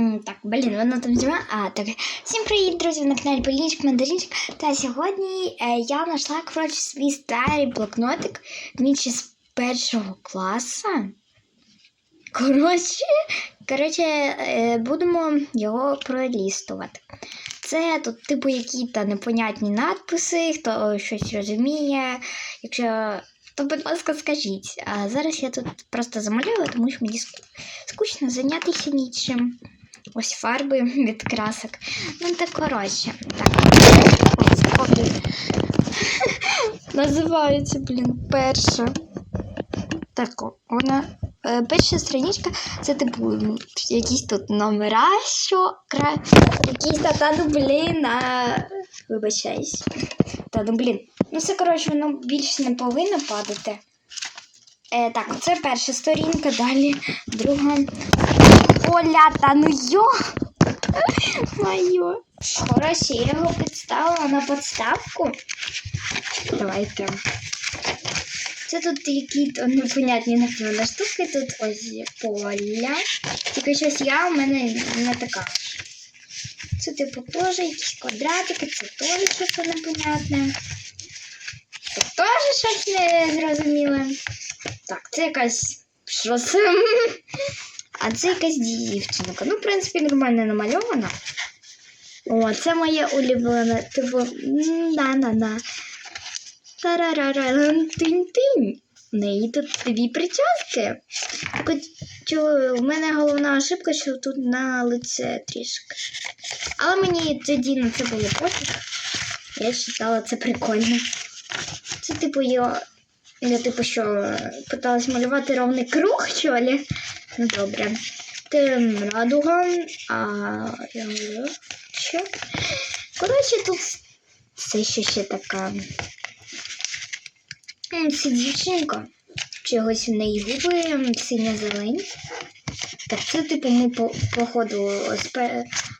Так, блін, воно там зима. А, так. Всім привіт, друзі! На каналі Полінчик Мандаринчик. Та сьогодні е, я знайшла, коротше, свій старий блокнотик. Ще з першого класу. Коротше, коротше, е, будемо його пролістувати. Це тут, типу, які-то непонятні надписи, хто щось розуміє. Якщо. То, будь ласка, скажіть. А зараз я тут просто замалюю, тому що мені скучно зайнятися нічим. Ось фарби від красок. Ну так коротше. Так. Називається, блін, перша. Так, вона. е, Перша страничка це типу якісь тут номера, що кра... якісь та, та ну блін, а... вибачаюсь. Та ну блін. Ну це коротше, воно більше не повинно падати. Е, так, це перша сторінка, далі друга. Оля, та ну йо! Моє. Коротше, я його підставила на підставку. Давайте. Це тут які-то непонятні напевно штуки. Тут ось поля. Тільки щось я у мене не така. Це типу теж якісь квадратики, це теж щось непонятне. Це теж щось незрозуміле. Так, це якась. Що це? А це якась дівчинка. Ну, в принципі, нормально намальована. О, це моє улюблене. Типу, на-на-на. Тарарарарам тинь-тинь. В неї тут дві прически. У мене головна ошибка, що тут на лице трішки. Але мені тоді на це було пофіг. Я вважала це прикольно. Це типу я, я типу що питалась малювати ровний круг, що ли? Ну добре. Тим радуга, а я говорю, що? Коротше, тут це ще ще така. Це дівчинка. Чогось в неї губи синя зелені. Так це типу ми по, походу з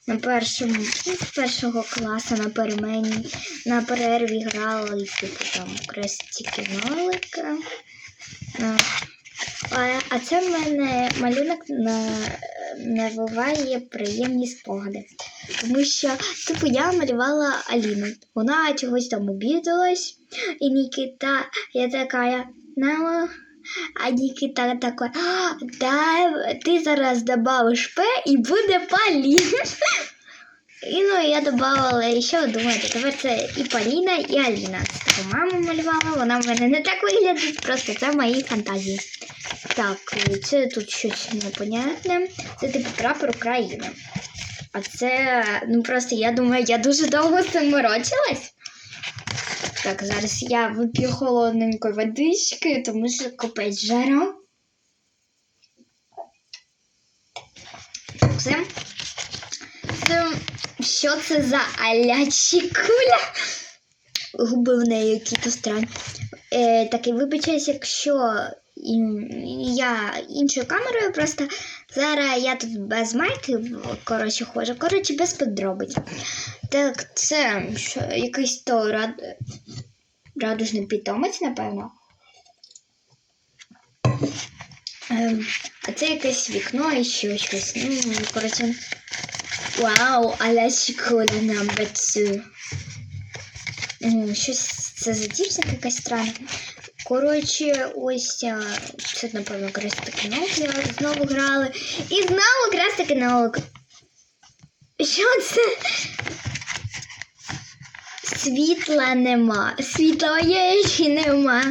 на першому ну, з першого класу на перемені на перерві грали типу там крестики нолика. А, це в мене малюнок на, навиває приємні спогади. Тому що, типу, я малювала Аліну. Вона чогось там обідалась, і Нікіта, я така, на. А Нікіта така, да, ти зараз добавиш П і буде Полін. І ну я додавала, ви думаєте, тепер це і Поліна, і Аліна. Таку маму малювала, вона в мене не так виглядить, просто це мої фантазії. Так, це тут щось непонятне. Це типу прапор України. А це, ну просто я думаю, я дуже довго з цим морочилась. Так, зараз я вип'ю холодненької водички, тому що капець жара. Це, це що це за алячі куля? Губи в неї якісь странні. Е, так і вибачаюсь, якщо ін- я іншою камерою, просто зараз я тут без майки, коротше, ходжу, коротше, без подробиць. Так, це що, якийсь то рад... радужний питомець, напевно. Ем, а це якесь вікно і ще щось. Ну, коротше. Вау, але two. М, Щось це за дівчинка якась странна. Коротше, ось це, напевно, крестики нолик знову грали. І знову крестики нолик. Що це? Світла нема. Світла є чи нема.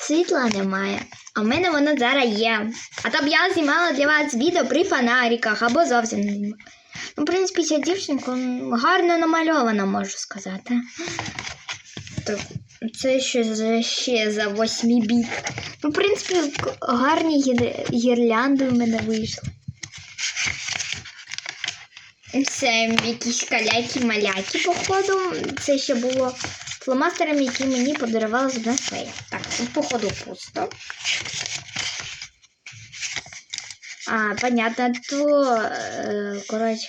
Світла немає. А в мене воно зараз є. А то б я знімала для вас відео при фонариках або зовсім не знімала. Ну, в принципі, ця дівчинка гарно намальована, можу сказати. Це ще за, ще за 8 біт. Ну, в принципі, гарні гір- гірлянди в мене вийшли. Це якісь каляки-маляки, походу. Це ще було фломастером, який мені подарувала з фея. Так, тут, походу, пусто. А, понятно, то, е, коротше,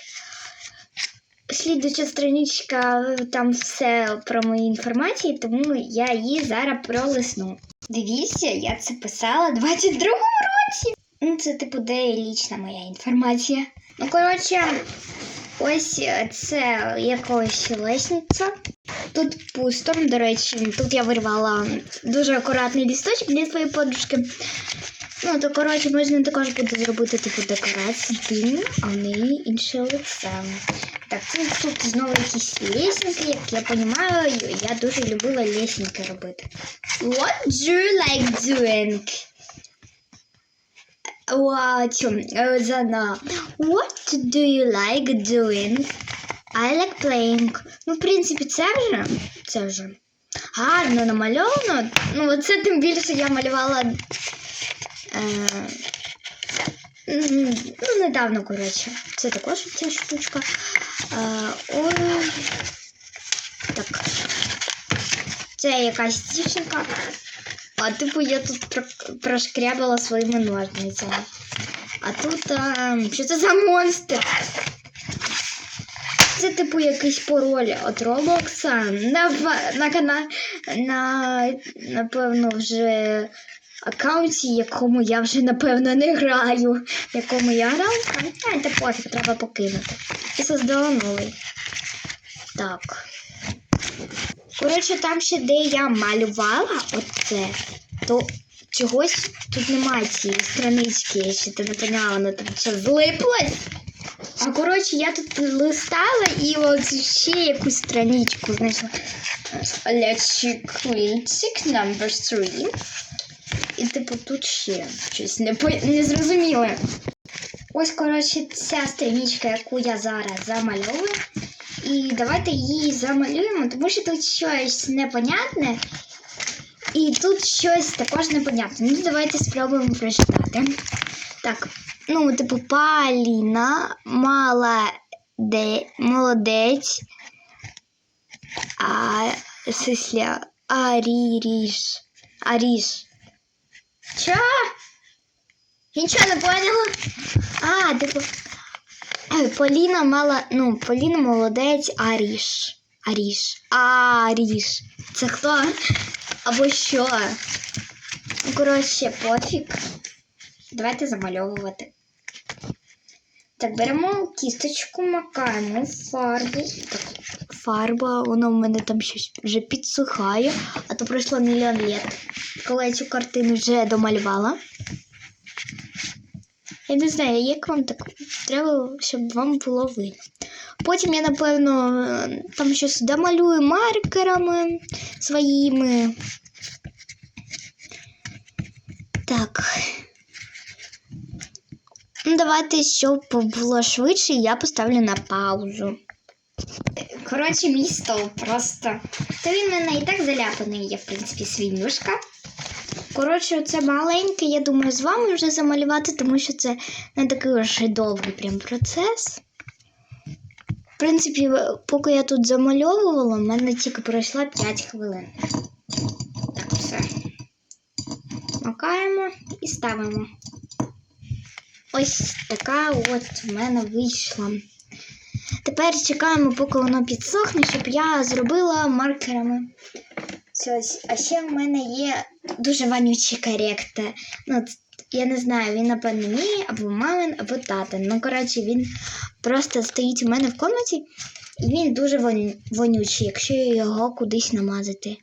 слідуюча страничка, там все про мої інформації, тому я її зараз пролисну. Дивіться, я це писала в 22-му році. Ну, це типу де лічна моя інформація. Ну, коротше, ось е, це якось лесниця. Тут пусто, до речі, тут я вирвала дуже акуратний лісточок для своєї подружки. Ну, то коротше, можна також буде зробити типу декорації а в неї інше лице. Так, тут, тут знову якісь лесенки, як я розумію, я дуже любила лесенки робити. What do you like doing? What, е, Зана. What do you like doing? I like playing. Ну, в принципі, це вже. Це вже гарно намальовано. Ну, це тим більше я малювала. Е, м, ну, недавно, коротше. Це також ця штучка. А, ой. Так. Це якась дівчинка. А типу я тут прошкрябала своїми ножницями. А тут а, що це за монстр? Це типу якийсь пароль від Роблокса на, на каналі, на, напевно, вже аккаунті, якому я вже, напевно, не граю. Якому я грав, а це пофіг, треба покинути. І создала новий. Так. Коротше, там ще де я малювала оце, то чогось тут немає цієї странички, я ще не поняла, воно там що злиплось. А коротше, я тут листала і от ще якусь страничку знайшла. Лячик number three. І типу тут ще щось не, по... не зрозуміле. Ось, коротше, ця страничка, яку я зараз замальовую. І давайте її замалюємо, тому що тут щось непонятне. І тут щось також непонятне. Ну, давайте спробуємо прочитати. Так, ну, типу, Паліна, мала де, молодець. А сисля Аріріш. Аріш. Чо? Нічого не поняла. А, типу. Е, Поліна мала, ну, Поліна молодець, Аріш. Аріш. Аріш. Це хто? Або що? Ну, коротше, пофіг. Давайте замальовувати. Так, беремо кісточку, макаємо фарбу. Так, фарба, вона в мене там щось вже підсухає, а то пройшло мільйон літ, коли я цю картину вже домалювала. Я не знаю, як вам так треба, щоб вам було видно. Потім я, напевно, там щось домалюю маркерами своїми. Так. Ну, давайте, щоб було швидше, я поставлю на паузу. Коротше, мій стол просто. Та він в мене і так заляпаний є, в принципі, свинюшка. Коротше, це маленьке, я думаю, з вами вже замалювати, тому що це не такий вже довгий прям процес. В принципі, поки я тут замальовувала, в мене тільки пройшла 5 хвилин. Так, все. Макаємо і ставимо. Ось така от в мене вийшла. Тепер чекаємо, поки воно підсохне, щоб я зробила маркерами. Ось, а ще в мене є дуже вонючий коректор. Ну, я не знаю, він, напевно, мій, або мамин, або татин. Ну, коротше, він просто стоїть у мене в комнаті, і він дуже вонючий, якщо його кудись намазати.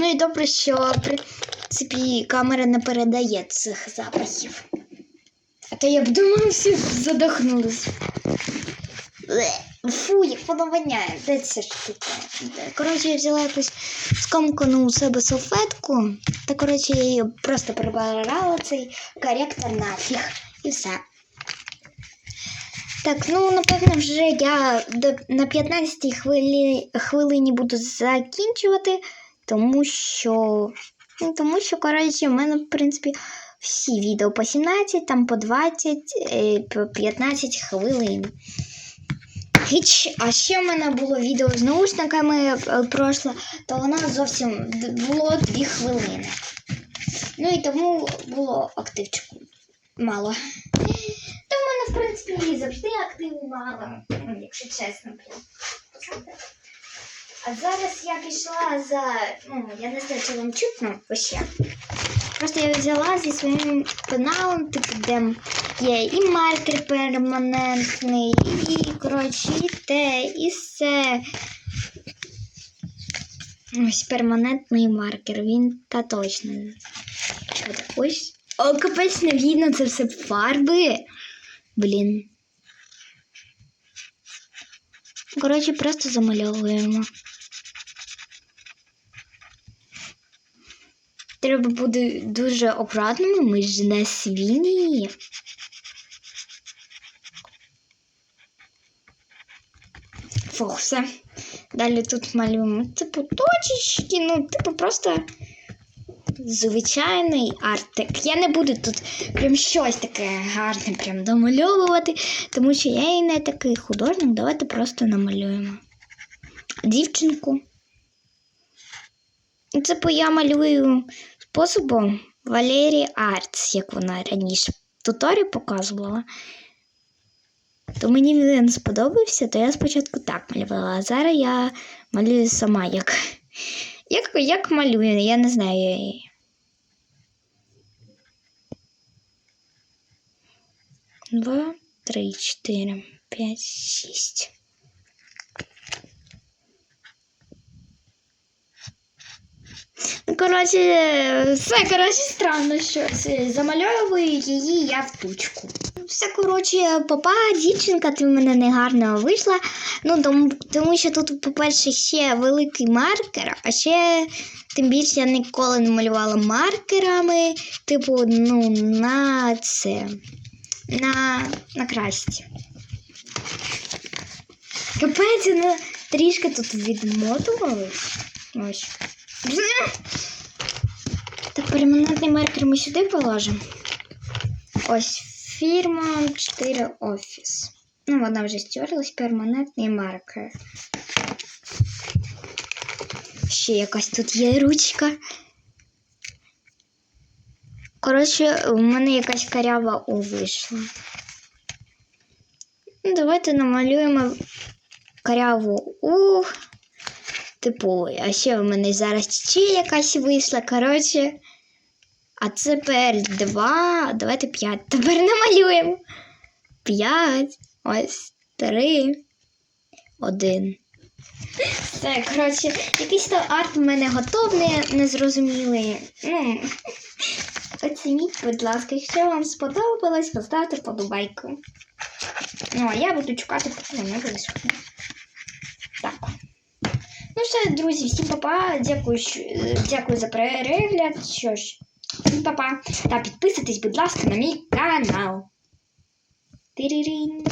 Ну і добре, що в принципі камера не передає цих запахів. А то я б думала, всі задохнулись. Фу, як воно воняє. Де ця штука? Де? Коротше, я взяла якусь скомкану у себе салфетку. Та коротше, я її просто прибирала цей коректор нафіг. І все. Так, ну напевно, вже я до, на 15 хвилі, хвилині буду закінчувати, тому що. Ну, тому що, коротше, в мене, в принципі, всі відео по 17, там по 20, е, по 15 хвилин. А ще в мене було відео з наушниками е, то воно зовсім було 2 хвилини. Ну і тому було активчику мало. Та в мене, в принципі, завжди активу мало, ну, якщо чесно. А зараз я пішла за. Ну, я не знаю, чи вам чутно вообще. Просто я взяла зі своїм пеналом, типу, де є і маркер перманентний, і, коротше, і те, і все. Ось перманентний маркер, він та точно. Чекайте, Ось. О, капець не видно, це все фарби. Блін. Коротше, просто замальовуємо. Треба бути дуже обратними, ми ж не свині. Фух, все. Далі тут малюємо типу точечки, ну, типу, просто звичайний артик. Я не буду тут прям щось таке гарне прям домальовувати, тому що я і не такий художник. Давайте просто намалюємо. Дівчинку. Типу я малюю способом Валерії Артс, як вона раніше в туторі показувала. То мені він сподобався, то я спочатку так малювала, а зараз я малюю сама як. Як, як малюю, я не знаю. Два, три, чотири, п'ять, шість. Коротше, все, коротше, странно щось. Замальовую її я в тучку. Все, коротше, папа, дівчинка, ти в мене негарно вийшла. Ну, тому, тому що тут, по-перше, ще великий маркер, а ще тим більше я ніколи не малювала маркерами, типу, ну, на це. На, на красті. Капець, ну, трішки тут відмотувалось. Ось. Перманентний маркер ми сюди положимо. Ось фірма 4 офіс. Ну, вона вже стерлась, перманентний маркер. Ще якась тут є ручка. Коротше, у мене якась карява у вийшла. Ну, давайте намалюємо каряву у. Типу, а ще в мене зараз ще якась вийшла. Коротше. А тепер два. Давайте п'ять. Тепер намалюємо. П'ять. Ось. Три. Один. Все, коротше, якийсь то арт в мене готовий, незрозумілий. Ну, оцініть, будь ласка, якщо вам сподобалось, поставте подобайку. Ну, а я буду чекати, поки вони висохнуть. Так. Ну все, друзі, всім папа. Дякую, дякую за перегляд. Що ж, папа. Та підписуйтесь, будь ласка, на мій канал. Тиририн.